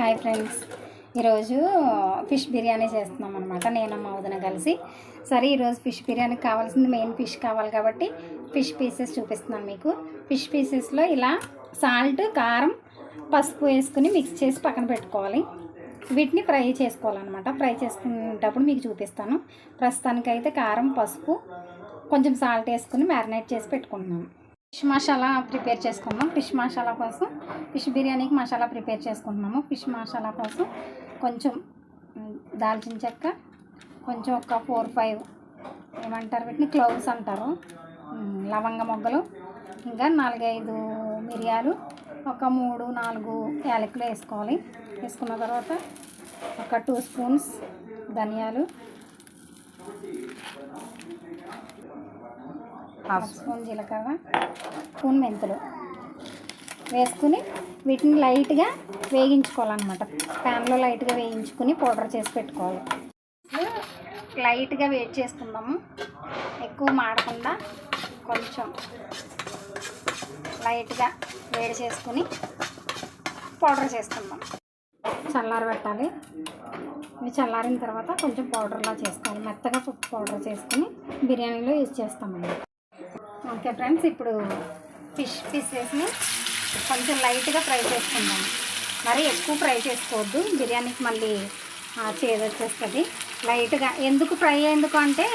Hi friends. ఈరోజు fish biryani చేస్తున్నాం అనమాట నేను మా వదిన కలిసి. సరే ఈరోజు ఫిష్ బిర్యానీకి కావాల్సింది మెయిన్ ఫిష్ కావాలి కాబట్టి ఫిష్ పీసెస్ చూపిస్తున్నాను మీకు. ఫిష్ పీసెస్లో ఇలా సాల్ట్ కారం పసుపు వేసుకుని మిక్స్ చేసి పక్కన పెట్టుకోవాలి. వీటిని ఫ్రై చేసుకోవాలన్నమాట. ఫ్రై చేసుకునేటప్పుడు మీకు చూపిస్తాను. ప్రస్తుతానికైతే కారం పసుపు కొంచెం సాల్ట్ వేసుకుని మ్యారినేట్ చేసి పెట్టుకుంటున్నాను. ఫిష్ మసాలా ప్రిపేర్ చేసుకుందాం. ఫిష్ మసాలా కోసం ఫిష్ బిర్యానీకి మసాలా ప్రిపేర్ చేసుకుంటున్నాము. ఫిష్ మసాలా కోసం కొంచెం దాల్చిన చెక్క కొంచెం ఒక ఫోర్ ఫైవ్ ఏమంటారు వీటిని? క్లౌస్ అంటారు. లవంగ మొగ్గలు ఇంకా నాలుగైదు మిరియాలు ఒక మూడు నాలుగు యాలకులు వేసుకోవాలి. వేసుకున్న తర్వాత ఒక టూ స్పూన్స్ ధనియాలు హాఫ్ స్పూన్ జీలకర్ర స్పూన్ మెంతులు వేసుకుని వీటిని లైట్గా వేగించుకోవాలన్నమాట. ప్యాన్లో లైట్గా వేయించుకుని పౌడర్ చేసి పెట్టుకోవాలి. లైట్గా వేడి చేసుకుందాము. ఎక్కువ మాడకుండా కొంచెం లైట్గా వేడి చేసుకుని పౌడర్ చేసుకుందాం. చల్లారి పెట్టాలి. ఇవి చల్లారిన తర్వాత కొంచెం పౌడర్లా చేసుకోవాలి. మెత్తగా పౌడర్ చేసుకుని బిర్యానీలో యూజ్ చేస్తామండి ఓకే ఫ్రెండ్స్ ఇప్పుడు ఫిష్ పీసెస్ని కొంచెం లైట్గా ఫ్రై చేసుకుందాం. మరి ఎక్కువ ఫ్రై చేసుకోవద్దు బిర్యానీకి మళ్ళీ ఆ, చేదు వచ్చేస్తుంది. లైట్గా ఎందుకు ఫ్రై ఎందుకు అంటే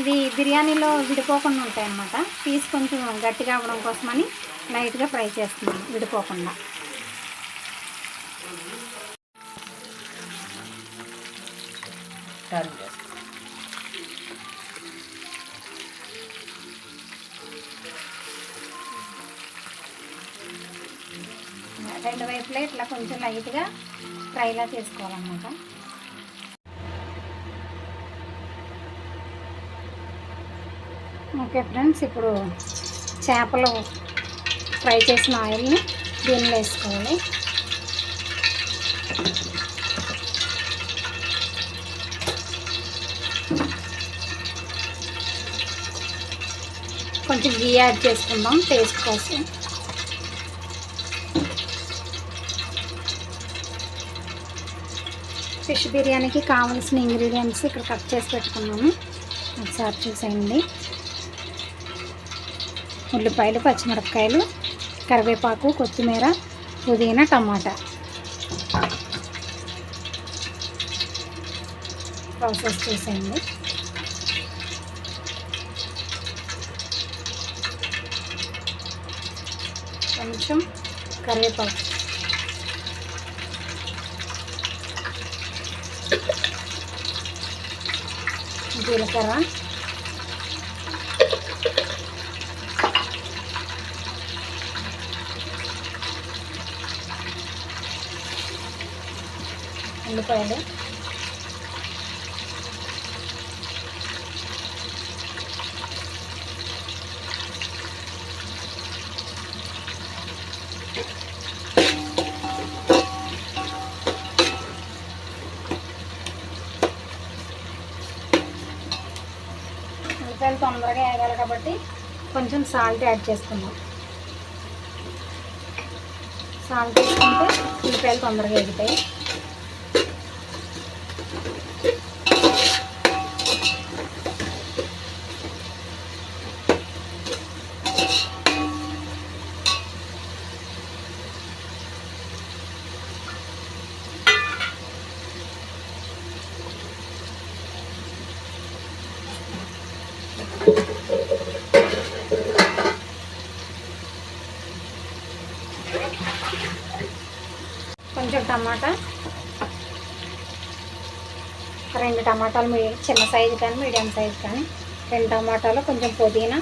ఇది బిర్యానీలో విడిపోకుండా ఉంటాయి అన్నమాట పీస్ కొంచెం గట్టిగా అవ్వడం కోసమని లైట్గా ఫ్రై చేస్తున్నాం విడిపోకుండా. టర్న్ రెండు వైపులా ఇట్లా కొంచెం లైట్గా ఫ్రైలా చేసుకోవాలన్నమాట. ఓకే ఫ్రెండ్స్ ఇప్పుడు చేపలు ఫ్రై చేసిన ఆయిల్ని దీనిలో వేసుకోవాలి. కొంచెం గీ యాడ్ చేసుకుందాం టేస్ట్ కోసం. ఫిష్ బిర్యానీకి కావాల్సిన ఇంగ్రీడియంట్స్ ఇక్కడ కట్ చేసి పెట్టుకున్నాము ఒకసారి చూసేయండి. ఉల్లిపాయలు పచ్చిమిరపకాయలు కరివేపాకు కొత్తిమీర పుదీనా టమాటా. ప్రాసెస్ చేసేయండి. కొంచెం కరివేపాకు. జీలకర్ర. ఉల్లిపాయలు. ఉల్లిపాయలు తొందరగా వేగాలి కాబట్టి కొంచెం సాల్ట్ యాడ్ చేసుకుందాం. సాల్ట్ వేసుకుంటే ఉల్లిపాయలు తొందరగా ఎగుతాయి కొంచెం టమాటా. రెండు టమాటాలు మీ చిన్న సైజు కానీ మీడియం సైజు కానీ. రెండు టమాటాలు కొంచెం పుదీనా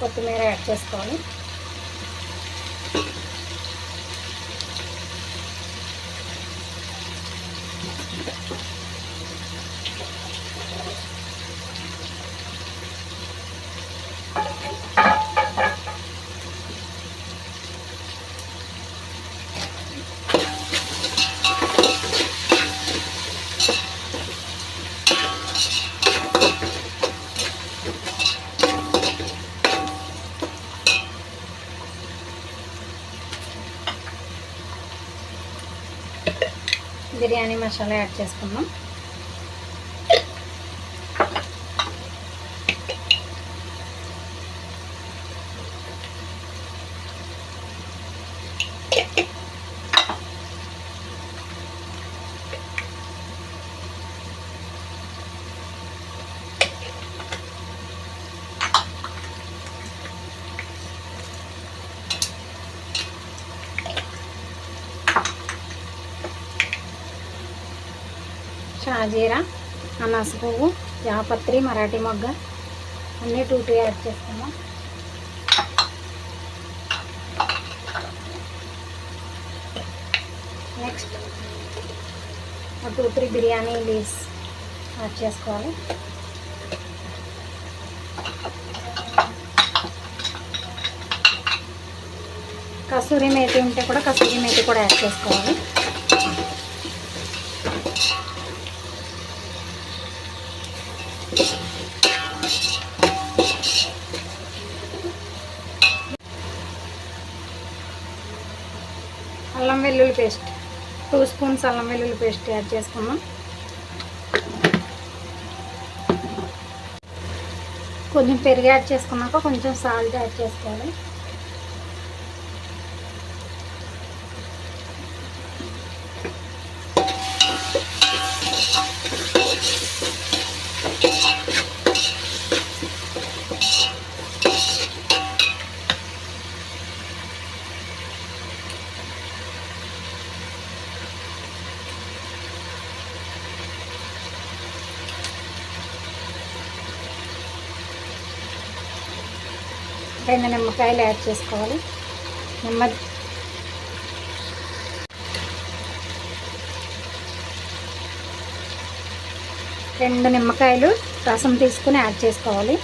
కొత్తిమీర యాడ్ చేసుకోవాలి. బిర్యానీ మసాలా యాడ్ చేసుకున్నాం షాజీర అనాస పువ్వు జాపత్రి మరాఠీ మొగ్గ. అన్నీ టూ టూ యాడ్ చేసుకుందాం నెక్స్ట్ ఒక two three biryani leaves add చేసుకోవాలి. కసూరి మేతి ఉంటే కూడా కసూరి మేతి కూడా యాడ్ చేసుకోవాలి. అల్లం వెల్లుల్లి పేస్ట్. టూ స్పూన్స్ అల్లం వెల్లుల్లి పేస్ట్ యాడ్ చేసుకున్నాం కొంచెం పెరుగు యాడ్ చేసుకున్నాక కొంచెం సాల్ట్ యాడ్ చేసుకోవాలి. రెండు నిమ్మకాయలు యాడ్ చేసుకోవాలి. నిమ్మ రెండు నిమ్మకాయలు రసం తీసుకుని యాడ్ చేసుకోవాలి.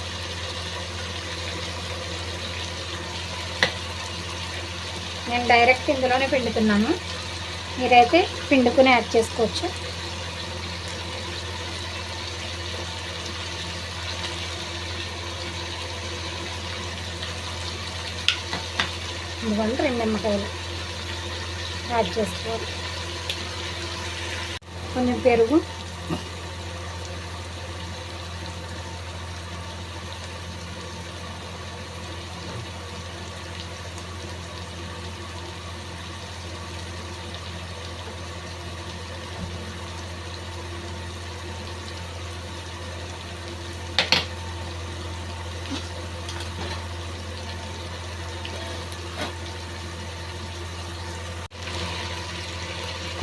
నేను డైరెక్ట్ ఇందులోనే పిండుతున్నాను. మీరైతే పిండుకుని యాడ్ చేసుకోవచ్చు. ఇదిగోండి రెండు నిమ్మకాయలు యాడ్ చేసుకోవాలి. కొంచెం పెరుగు.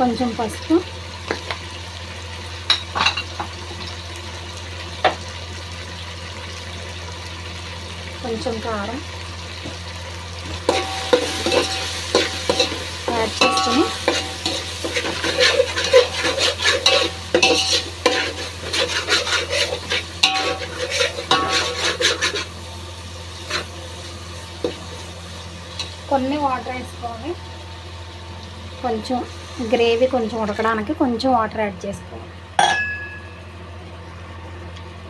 కొంచెం పసుపు. కొంచెం కారం. యాడ్ చేసుకొని కొన్ని వాటర్ వేసుకోవాలి కొంచెం గ్రేవీ కొంచెం ఉడకడానికి కొంచెం వాటర్ యాడ్ చేసుకోవాలి.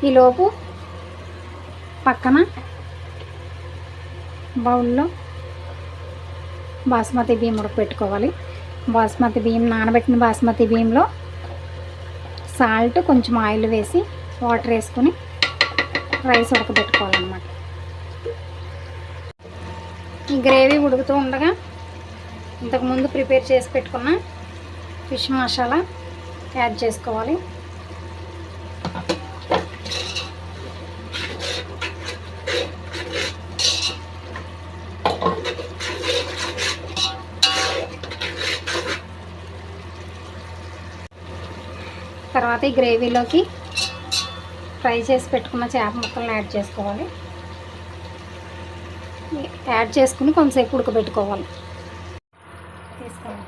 ఈలోపు పక్కన బౌల్లో బాస్మతి బియ్యం ఉడకపెట్టుకోవాలి. బాస్మతి బియ్యం నానబెట్టిన బాస్మతి బియ్యంలో సాల్ట్ కొంచెం ఆయిల్ వేసి వాటర్ వేసుకొని రైస్ ఉడకబెట్టుకోవాలన్నమాట ఈ గ్రేవీ ఉడుకుతూ ఉండగా ఇంతకుముందు ప్రిపేర్ చేసి పెట్టుకున్న ఫిష్ మసాలా యాడ్ చేసుకోవాలి. తర్వాత ఈ గ్రేవీలోకి ఫ్రై చేసి పెట్టుకున్న చేప ముక్కలను యాడ్ చేసుకోవాలి. యాడ్ చేసుకుని కొంతసేపు ఉడకబెట్టుకోవాలి తీసుకోండి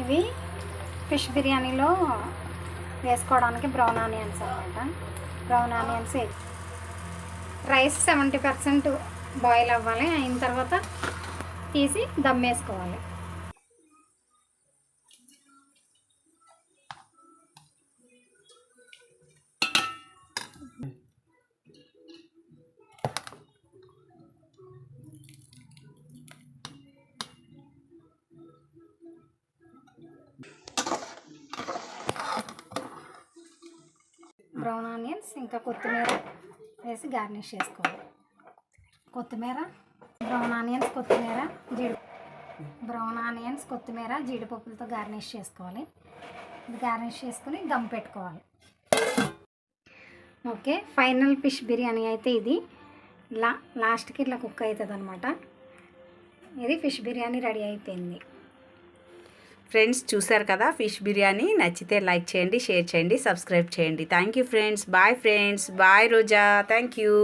ఇవి ఫిష్ బిర్యానీలో వేసుకోవడానికి బ్రౌన్ ఆనియన్స్ అనమాట brown onions rice seventy percent boil అవ్వాలి. అయిన తర్వాత తీసి దమ్ వేసుకోవాలి. ఆనియన్స్ ఇంకా కొత్తిమీర వేసి గార్నిష్ చేసుకోవాలి. కొత్తిమీర బ్రౌన్ ఆనియన్స్ కొత్తిమీర జీడి బ్రౌన్ ఆనియన్స్ కొత్తిమీర జీడిపప్పులతో గార్నిష్ చేసుకోవాలి. గార్నిష్ చేసుకుని దమ్ పెట్టుకోవాలి. ఓకే ఫైనల్ ఫిష్ బిర్యానీ అయితే ఇది. లా లాస్ట్కి ఇట్లా కుక్ అవుతుంది అనమాట ఇది ఫిష్ బిర్యానీ రెడీ అయిపోయింది. ఫ్రెండ్స్ చూసారు కదా ఫిష్ బిర్యానీ? నచ్చితే లైక్ చేయండి షేర్ చేయండి సబ్స్క్రైబ్ చేయండి. Thank you friends bye friends bye Roja. Thank you